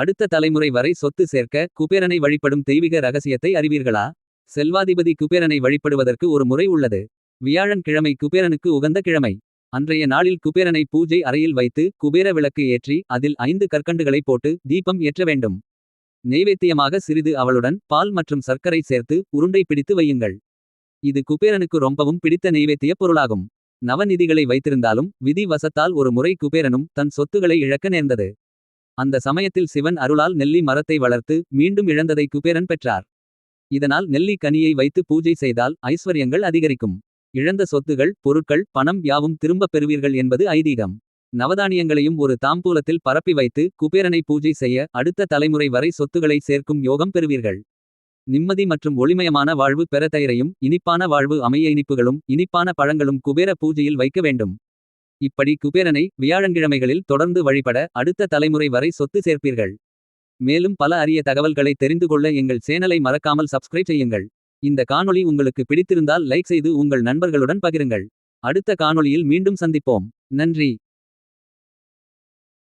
அடுத்த தலைமுறை வரை சொத்து சேர்க்க குபேரனை வழிபடும் தெய்வீக ரகசியத்தை அறிவீர்களா? செல்வாதிபதி குபேரனை வழிபடுவதற்கு ஒரு முறை உள்ளது. வியாழன் கிழமை குபேரனுக்கு உகந்த கிழமை. அன்றைய நாளில் குபேரனை பூஜை அறையில் வைத்து குபேர விளக்கு ஏற்றி அதில் ஐந்து கற்கண்டுகளை போட்டு தீபம் ஏற்ற வேண்டும். நெய்வேத்தியமாக சிறிது அவளுடன் பால் மற்றும் சர்க்கரை சேர்த்து உருண்டை பிடித்து வையுங்கள். இது குபேரனுக்கு ரொம்பவும் பிடித்த நெய்வேத்திய பொருளாகும். நவநிதிகளை வைத்திருந்தாலும் விதி வசத்தால் ஒரு முறை குபேரனும் தன் சொத்துகளை இழக்க நேர்ந்தது. அந்த சமயத்தில் சிவன் அருளால் நெல்லி மரத்தை வளர்த்து மீண்டும் இழந்ததை குபேரன் பெற்றார். இதனால் நெல்லி கனியை வைத்து பூஜை செய்தால் ஐஸ்வர்யங்கள் அதிகரிக்கும். இழந்த சொத்துகள் பொருட்கள் பணம் யாவும் திரும்பப் பெறுவீர்கள் என்பது ஐதீகம். நவதானியங்களையும் ஒரு தாம்பூலத்தில் பரப்பி வைத்து குபேரனை பூஜை செய்ய அடுத்த தலைமுறை வரை சொத்துக்களை சேர்க்கும் யோகம் பெறுவீர்கள். நிம்மதி மற்றும் ஒளிமயமான வாழ்வு பெற தயிரையும் இனிப்பான வாழ்வு அமைய இனிப்புகளும் இனிப்பான பழங்களும் குபேர பூஜையில் வைக்க வேண்டும். இப்படி குபேரனை வியாழங்கிழமைகளில் தொடர்ந்து வழிபட அடுத்த தலைமுறை வரை சொத்து சேர்ப்பீர்கள். மேலும் பல அரிய தகவல்களை தெரிந்து கொள்ள எங்கள் சேனலை மறக்காமல் சப்ஸ்கிரைப் செய்யுங்கள். இந்த காணொளி உங்களுக்கு பிடித்திருந்தால் லைக் செய்து உங்கள் நண்பர்களுடன் பகிருங்கள். அடுத்த காணொளியில் மீண்டும் சந்திப்போம். நன்றி.